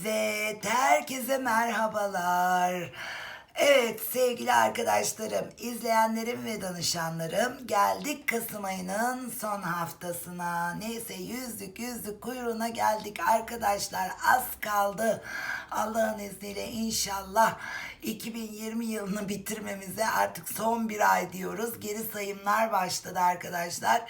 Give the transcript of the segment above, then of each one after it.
Evet, herkese merhabalar. Evet sevgili arkadaşlarım, izleyenlerim ve danışanlarım geldik Kasım ayının son haftasına. Neyse yüzdük yüzdük kuyruğuna geldik arkadaşlar az kaldı. Allah'ın izniyle inşallah 2020 yılını bitirmemize artık son bir ay diyoruz. Geri sayımlar başladı arkadaşlar.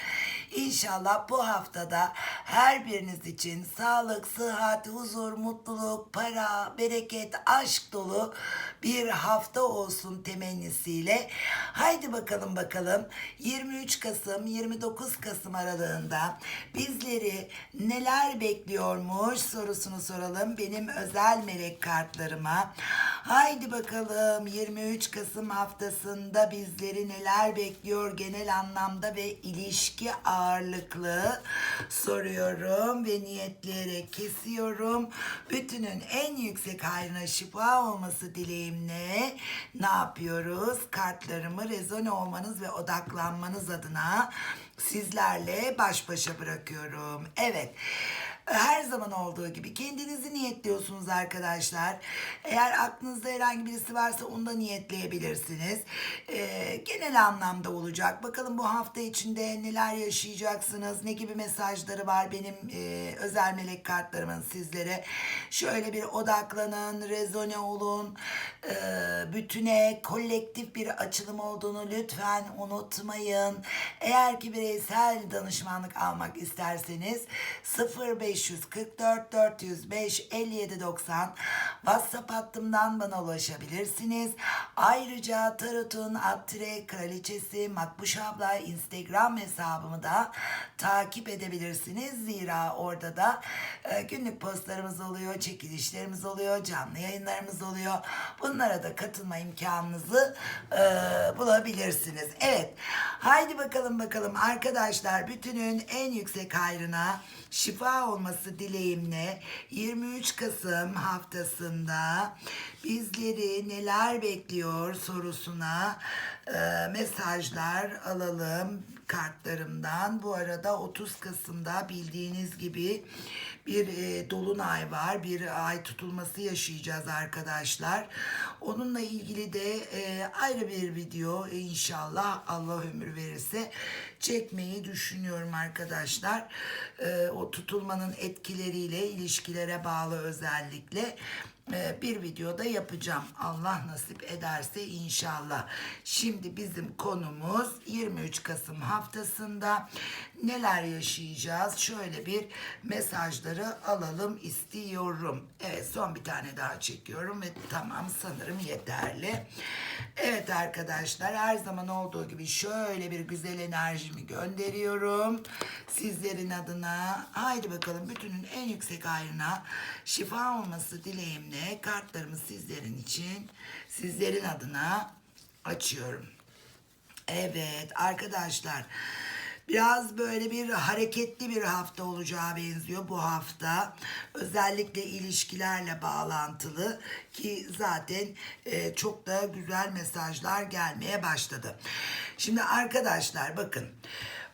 İnşallah bu haftada her biriniz için sağlık, sıhhat, huzur, mutluluk, para, bereket, aşk dolu bir hafta olsun temennisiyle. Haydi bakalım bakalım 23 Kasım 29 Kasım aralığında bizleri neler bekliyormuş sorusunu soralım benim özel melek kartlarıma. Haydi bakalım 23 Kasım haftasında bizleri neler bekliyor genel anlamda ve ilişki ağırlıklı soruyorum ve niyetleyerek kesiyorum. Bütünün en yüksek hayrına şifa olması dileğimle ne yapıyoruz? Kartlarımı rezone olmanız ve odaklanmanız adına sizlerle baş başa bırakıyorum. Evet. Her zaman olduğu gibi kendinizi niyetliyorsunuz arkadaşlar. Eğer aklınızda herhangi birisi varsa onu da niyetleyebilirsiniz. Ee, genel anlamda olacak. Bakalım bu hafta içinde neler yaşayacaksınız, ne gibi mesajları var benim e, özel melek kartlarımın sizlere. Şöyle bir odaklanın, rezone olun. Ee, bütüne, kolektif bir açılım olduğunu lütfen unutmayın. Eğer ki bireysel danışmanlık almak isterseniz 0544 405 57 90 WhatsApp hattımdan bana ulaşabilirsiniz. Ayrıca Tarot'un Attire Kraliçesi Makbuş abla Instagram hesabımı da takip edebilirsiniz. Zira orada da günlük postlarımız oluyor, çekilişlerimiz oluyor, canlı yayınlarımız oluyor. Bunlara da katılma imkanınızı e, bulabilirsiniz. Evet, haydi bakalım bakalım arkadaşlar bütünün en yüksek hayrına şifa olması dileğimle 23 Kasım haftasında bizleri neler bekliyor sorusuna e, mesajlar alalım kartlarımdan. Bu arada 30 Kasım'da bildiğiniz gibi bir e, dolunay var. Bir ay tutulması yaşayacağız arkadaşlar. Onunla ilgili de e, ayrı bir video inşallah Allah ömür verirse çekmeyi düşünüyorum arkadaşlar. E, o tutulmanın etkileriyle ilişkilere bağlı özellikle e, bir videoda yapacağım. Allah nasip ederse inşallah. Şimdi bizim konumuz 23 Kasım haftasında neler yaşayacağız? Şöyle bir mesajları alalım istiyorum. Evet son bir tane daha çekiyorum ve tamam sanırım yeterli. Evet arkadaşlar her zaman olduğu gibi şöyle bir güzel enerjimi gönderiyorum. Sizlerin adına haydi bakalım bütünün en yüksek hayrına şifa olması dileğimle kartlarımı sizlerin için sizlerin adına açıyorum. Evet arkadaşlar biraz böyle bir hareketli bir hafta olacağı benziyor bu hafta. Özellikle ilişkilerle bağlantılı ki zaten e, çok da güzel mesajlar gelmeye başladı. Şimdi arkadaşlar bakın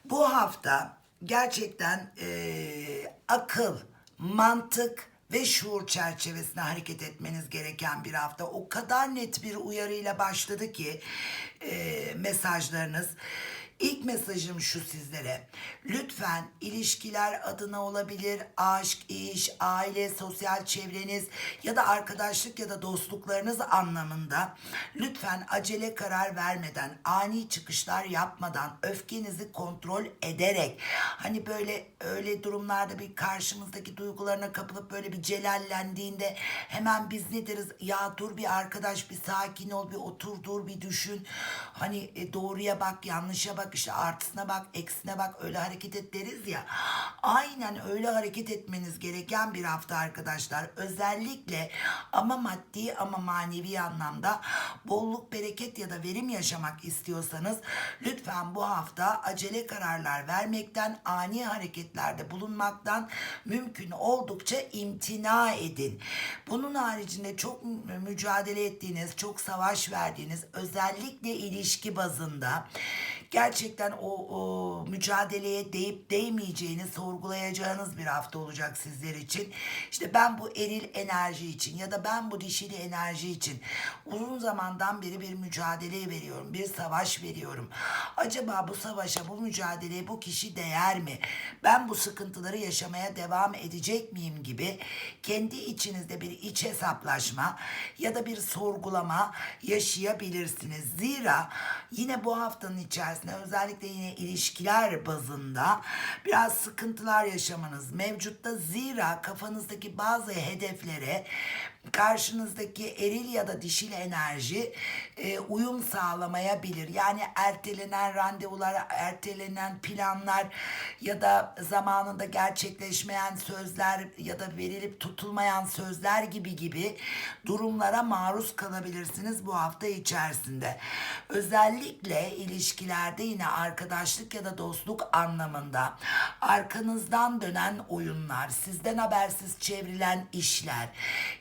bu hafta gerçekten e, akıl, mantık ve şuur çerçevesinde hareket etmeniz gereken bir hafta. O kadar net bir uyarıyla başladı ki e, mesajlarınız. İlk mesajım şu sizlere. Lütfen ilişkiler adına olabilir, aşk, iş, aile, sosyal çevreniz ya da arkadaşlık ya da dostluklarınız anlamında lütfen acele karar vermeden, ani çıkışlar yapmadan, öfkenizi kontrol ederek hani böyle öyle durumlarda bir karşımızdaki duygularına kapılıp böyle bir celallendiğinde hemen biz ne deriz? Ya dur bir arkadaş bir sakin ol bir otur dur bir düşün. Hani e, doğruya bak yanlışa bak işte artısına bak eksine bak öyle hareket et deriz ya. Aynen öyle hareket etmeniz gereken bir hafta arkadaşlar. Özellikle ama maddi ama manevi anlamda bolluk bereket ya da verim yaşamak istiyorsanız lütfen bu hafta acele kararlar vermekten ani hareketlerde bulunmaktan mümkün oldukça imtina edin. Bunun haricinde çok mü- mücadele ettiğiniz, çok savaş verdiğiniz özellikle ilişki bazında gerçekten o, o mücadeleye değip değmeyeceğini sorgulayacağınız bir hafta olacak sizler için. İşte ben bu eril enerji için ya da ben bu dişili enerji için uzun zamandan beri bir mücadele veriyorum, bir savaş veriyorum. Acaba bu savaşa, bu mücadeleye bu kişi değer mi? Ben bu sıkıntıları yaşamaya devam edecek miyim gibi kendi içinizde bir iç hesaplaşma ya da bir sorgulama yaşayabilirsiniz. Zira yine bu haftanın içerisinde özellikle yine ilişkiler bazında biraz sıkıntılar yaşamanız mevcutta. Zira kafanızdaki bazı hedeflere karşınızdaki eril ya da dişil enerji e, uyum sağlamayabilir. Yani ertelenen randevular, ertelenen planlar ya da zamanında gerçekleşmeyen sözler ya da verilip tutulmayan sözler gibi gibi durumlara maruz kalabilirsiniz bu hafta içerisinde. Özellikle ilişkilerde yine arkadaşlık ya da dostluk anlamında arkanızdan dönen oyunlar, sizden habersiz çevrilen işler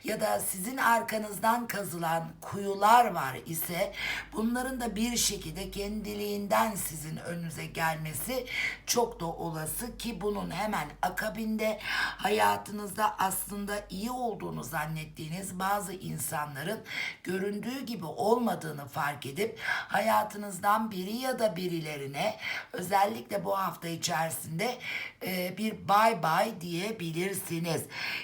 ya da sizin arkanızdan kazılan kuyular var ise bunların da bir şekilde kendiliğinden sizin önünüze gelmesi çok da olası ki bunun hemen akabinde hayatınızda aslında iyi olduğunu zannettiğiniz bazı insanların göründüğü gibi olmadığını fark edip hayatınızdan biri ya da birilerine özellikle bu hafta içerisinde e, bir bay bay diyebilirsiniz.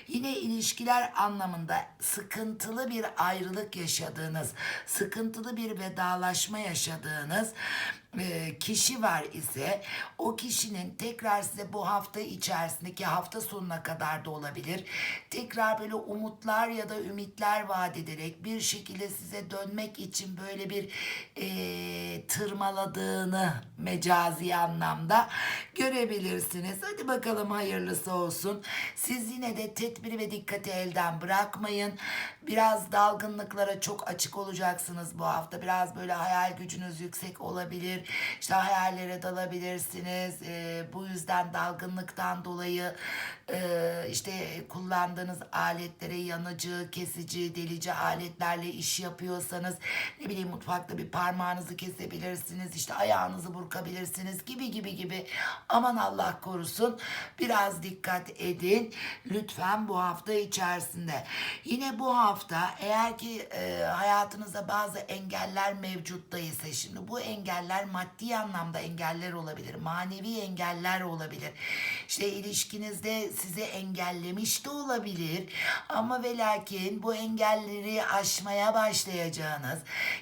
Yine ilişkiler anlamında sıkıntılı bir ayrılık yaşadığınız, sıkıntılı bir vedalaşma yaşadığınız kişi var ise o kişinin tekrar size bu hafta içerisindeki hafta sonuna kadar da olabilir. Tekrar böyle umutlar ya da ümitler vaat ederek bir şekilde size dönmek için böyle bir e, tırmaladığını mecazi anlamda görebilirsiniz. Hadi bakalım hayırlısı olsun. Siz yine de tedbiri ve dikkati elden bırakmayın. Biraz dalgınlıklara çok açık olacaksınız bu hafta. Biraz böyle hayal gücünüz yüksek olabilir. İşte hayallere dalabilirsiniz. Ee, bu yüzden dalgınlıktan dolayı e, işte kullandığınız aletlere yanıcı, kesici, delici aletlerle iş yapıyorsanız ne bileyim mutfakta bir parmağınızı kesebilirsiniz. işte ayağınızı burkabilirsiniz gibi gibi gibi. Aman Allah korusun. Biraz dikkat edin. Lütfen bu hafta içerisinde. Yine bu hafta eğer ki e, hayatınızda bazı engeller mevcutta ise şimdi bu engeller maddi anlamda engeller olabilir. Manevi engeller olabilir. İşte ilişkinizde sizi engellemiş de olabilir. Ama ve lakin bu engelleri aşmaya başlayacağınız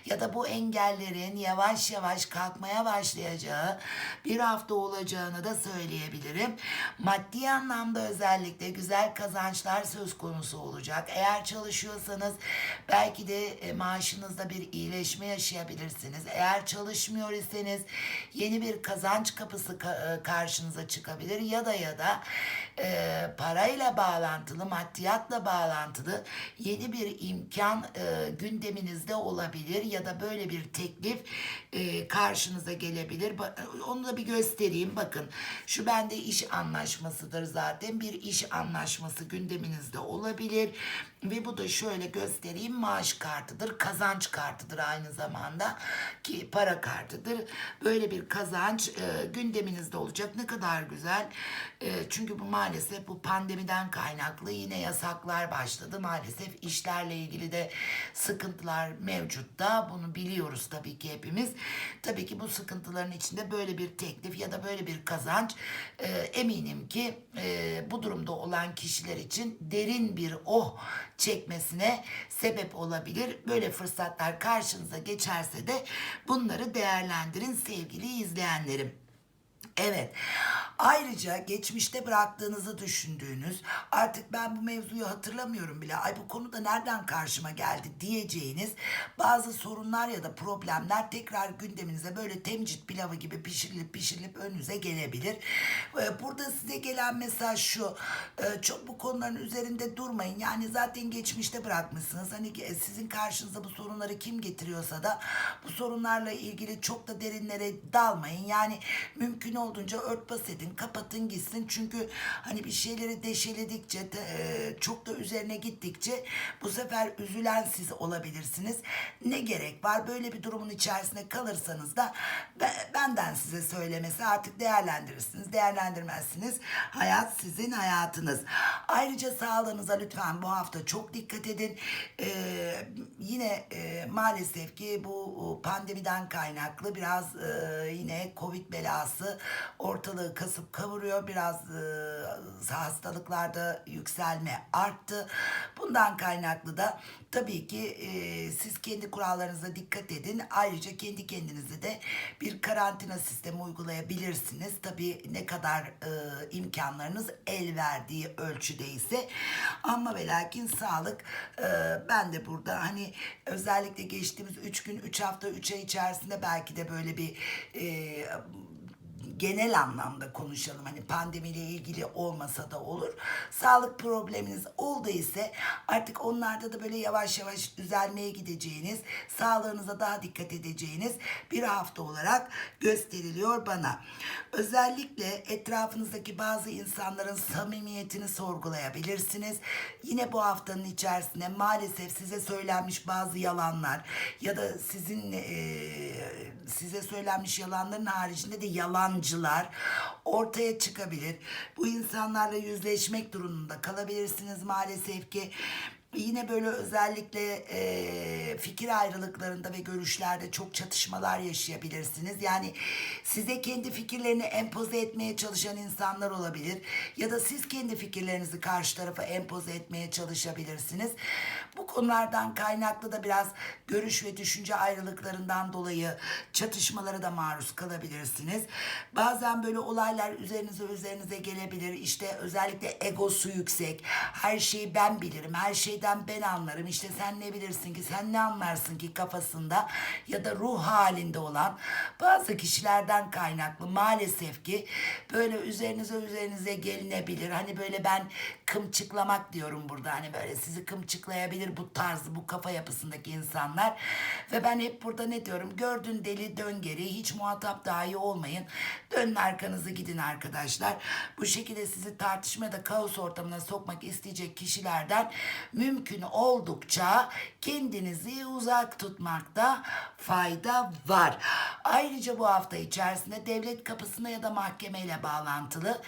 ya da bu engellerin yavaş yavaş kalkmaya başlayacağı bir hafta olacağını da söyleyebilirim. Maddi anlamda özellikle güzel kazançlar söz konusu olacak. Eğer çalışıyorsanız belki de e, maaşınızda bir iyileşme yaşayabilirsiniz. Eğer çalışmıyor iseniz yeni bir kazanç kapısı ka- e, karşınıza çıkabilir. Ya da ya da e, parayla bağlantılı, maddiyatla bağlantılı yeni bir imkan e, gündeminizde olabilir ya da böyle bir teklif e, karşınıza gelebilir. Onu da bir göstereyim. Bakın şu bende iş anlaşmasıdır zaten. Bir iş anlaşması gündeminizde olabilir. Ve bu da şöyle göstereyim maaş kartıdır, kazanç kartıdır aynı zamanda ki para kartıdır. Böyle bir kazanç e, gündeminizde olacak. Ne kadar güzel. E, çünkü bu maalesef bu pandemiden kaynaklı yine yasaklar başladı. Maalesef işlerle ilgili de sıkıntılar mevcutta. Bunu biliyoruz tabii ki hepimiz. Tabii ki bu sıkıntıların içinde böyle bir teklif ya da böyle bir kazanç e, eminim ki e, bu durumda olan kişiler için derin bir oh çekmesine sebep olabilir. Böyle fırsatlar karşınıza geçerse de bunları değerlendirin sevgili izleyenlerim. Evet. Ayrıca geçmişte bıraktığınızı düşündüğünüz, artık ben bu mevzuyu hatırlamıyorum bile, ay bu konuda nereden karşıma geldi diyeceğiniz bazı sorunlar ya da problemler tekrar gündeminize böyle temcit pilavı gibi pişirilip pişirilip önünüze gelebilir. Ee, Burada size gelen mesaj şu, e, çok bu konuların üzerinde durmayın. Yani zaten geçmişte bırakmışsınız. Hani e, sizin karşınıza bu sorunları kim getiriyorsa da bu sorunlarla ilgili çok da derinlere dalmayın. Yani mümkün olduğunca örtbas edin, kapatın gitsin. Çünkü hani bir şeyleri deşeledikçe, de, e, çok da üzerine gittikçe bu sefer üzülen siz olabilirsiniz. Ne gerek var? Böyle bir durumun içerisinde kalırsanız da be- benden size söylemesi artık değerlendirirsiniz, değerlendirmezsiniz. Hayat sizin hayatınız. Ayrıca sağlığınıza lütfen bu hafta çok dikkat edin. Ee, yine e, maalesef ki bu pandemiden kaynaklı biraz e, yine Covid belası ortalığı kasıp kavuruyor. Biraz e, hastalıklarda yükselme arttı. Bundan kaynaklı da tabii ki e, siz kendi kurallarınıza dikkat edin. Ayrıca kendi kendinize de bir karantina sistemi uygulayabilirsiniz. Tabii ne kadar e, imkanlarınız el verdiği ölçüde ise ama ve lakin sağlık e, ben de burada hani özellikle geçtiğimiz 3 gün 3 hafta 3 ay içerisinde belki de böyle bir e, genel anlamda konuşalım. Hani pandemiyle ilgili olmasa da olur. Sağlık probleminiz oldu ise artık onlarda da böyle yavaş yavaş düzelmeye gideceğiniz, sağlığınıza daha dikkat edeceğiniz bir hafta olarak gösteriliyor bana. Özellikle etrafınızdaki bazı insanların samimiyetini sorgulayabilirsiniz. Yine bu haftanın içerisinde maalesef size söylenmiş bazı yalanlar ya da sizin eee, size söylenmiş yalanların haricinde de yalancılar ortaya çıkabilir. Bu insanlarla yüzleşmek durumunda kalabilirsiniz maalesef ki. Yine böyle özellikle e, fikir ayrılıklarında ve görüşlerde çok çatışmalar yaşayabilirsiniz. Yani size kendi fikirlerini empoze etmeye çalışan insanlar olabilir. Ya da siz kendi fikirlerinizi karşı tarafa empoze etmeye çalışabilirsiniz. Bu konulardan kaynaklı da biraz görüş ve düşünce ayrılıklarından dolayı çatışmalara da maruz kalabilirsiniz. Bazen böyle olaylar üzerinize üzerinize gelebilir. İşte özellikle egosu yüksek. Her şeyi ben bilirim. Her şeyden ben anlarım. İşte sen ne bilirsin ki sen ne anlarsın ki kafasında ya da ruh halinde olan bazı kişilerden kaynaklı maalesef ki böyle üzerinize üzerinize gelinebilir. Hani böyle ben kımçıklamak diyorum burada. Hani böyle sizi kımçıklayabilir bu tarzı, bu kafa yapısındaki insanlar. Ve ben hep burada ne diyorum? Gördün deli dön geri. Hiç muhatap dahi olmayın. Dönün arkanızı gidin arkadaşlar. Bu şekilde sizi tartışma da kaos ortamına sokmak isteyecek kişilerden mümkün oldukça kendinizi uzak tutmakta fayda var. Ayrıca bu hafta içerisinde devlet kapısına ya da mahkemeyle bağlantılı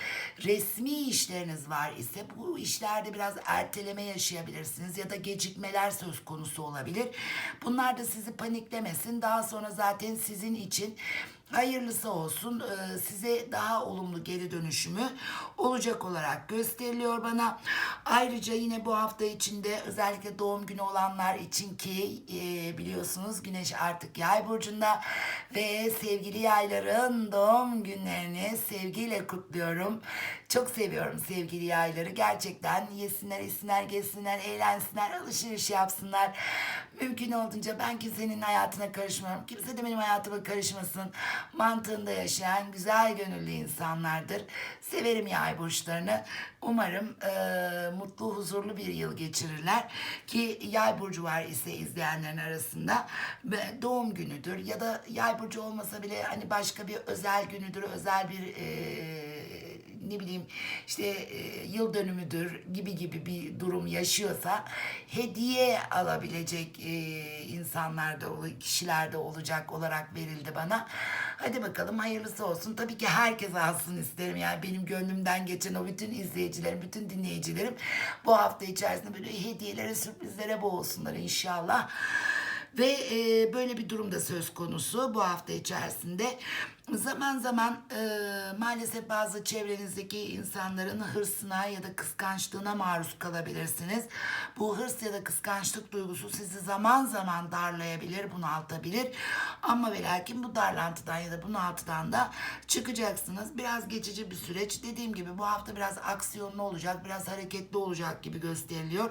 resmi işleriniz var ise bu işlerde biraz erteleme yaşayabilirsiniz ya da gecikmeler söz konusu olabilir. Bunlar da sizi paniklemesin. Daha sonra zaten sizin için hayırlısı olsun. Ee, size daha olumlu geri dönüşümü olacak olarak gösteriliyor bana. Ayrıca yine bu hafta içinde özellikle doğum günü olanlar için ki e, biliyorsunuz Güneş artık yay burcunda ve sevgili yayların doğum günlerini sevgiyle kutluyorum. Çok seviyorum sevgili yayları. Gerçekten yesinler, içsinler, gezsinler, eğlensinler, alışveriş yapsınlar. Mümkün olduğunca ben kimsenin hayatına karışmıyorum. Kimse de benim hayatıma karışmasın. Mantığında yaşayan güzel gönüllü insanlardır. Severim yay burçlarını. Umarım e, mutlu, huzurlu bir yıl geçirirler. Ki yay burcu var ise izleyenlerin arasında ve doğum günüdür ya da yay burcu olmasa bile hani başka bir özel günüdür, özel bir e, ne bileyim işte e, yıl dönümüdür gibi gibi bir durum yaşıyorsa hediye alabilecek e, insanlar da ol- kişiler de olacak olarak verildi bana. Hadi bakalım hayırlısı olsun. Tabii ki herkes alsın isterim. Yani benim gönlümden geçen o bütün izleyicilerim, bütün dinleyicilerim bu hafta içerisinde böyle hediyelere, sürprizlere boğulsunlar inşallah. Ve e, böyle bir durumda söz konusu bu hafta içerisinde. Zaman zaman e, maalesef bazı çevrenizdeki insanların hırsına ya da kıskançlığına maruz kalabilirsiniz. Bu hırs ya da kıskançlık duygusu sizi zaman zaman darlayabilir, bunaltabilir. Ama ve lakin bu darlantıdan ya da bunaltıdan da çıkacaksınız. Biraz geçici bir süreç. Dediğim gibi bu hafta biraz aksiyonlu olacak, biraz hareketli olacak gibi gösteriliyor.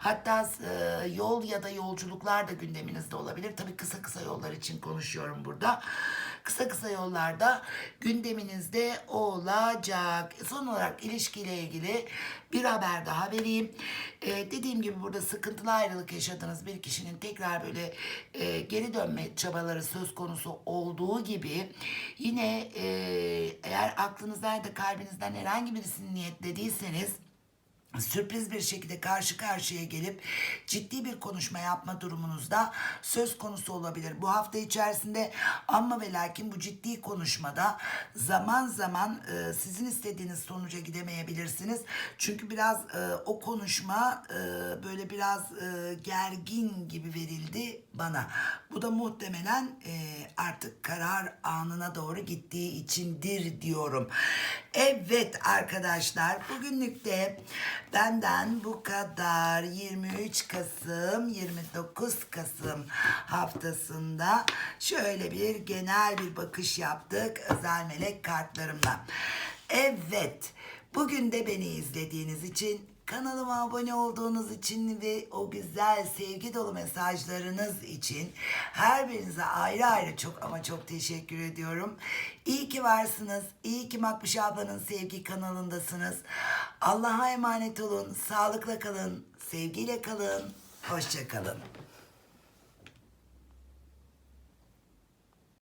Hatta e, yol ya da yolculuklar da gündeminizde olabilir. Tabii kısa kısa yollar için konuşuyorum burada. Kısa kısa yollarda gündeminizde olacak. Son olarak ilişkiyle ilgili bir haber daha vereyim. Ee, dediğim gibi burada sıkıntılı ayrılık yaşadığınız bir kişinin tekrar böyle e, geri dönme çabaları söz konusu olduğu gibi yine e, eğer aklınızdan ya da kalbinizden herhangi birisini niyetlediyseniz sürpriz bir şekilde karşı karşıya gelip ciddi bir konuşma yapma durumunuzda söz konusu olabilir. Bu hafta içerisinde ama ve lakin bu ciddi konuşmada zaman zaman e, sizin istediğiniz sonuca gidemeyebilirsiniz. Çünkü biraz e, o konuşma e, böyle biraz e, gergin gibi verildi bana. Bu da muhtemelen e, artık karar anına doğru gittiği içindir diyorum. Evet arkadaşlar bugünlük de benden bu kadar 23 Kasım 29 Kasım haftasında şöyle bir genel bir bakış yaptık özel melek kartlarımla. Evet bugün de beni izlediğiniz için Kanalıma abone olduğunuz için ve o güzel sevgi dolu mesajlarınız için her birinize ayrı ayrı çok ama çok teşekkür ediyorum. İyi ki varsınız. İyi ki Makbuş ablanın sevgi kanalındasınız. Allah'a emanet olun. Sağlıkla kalın. Sevgiyle kalın. Hoşça kalın.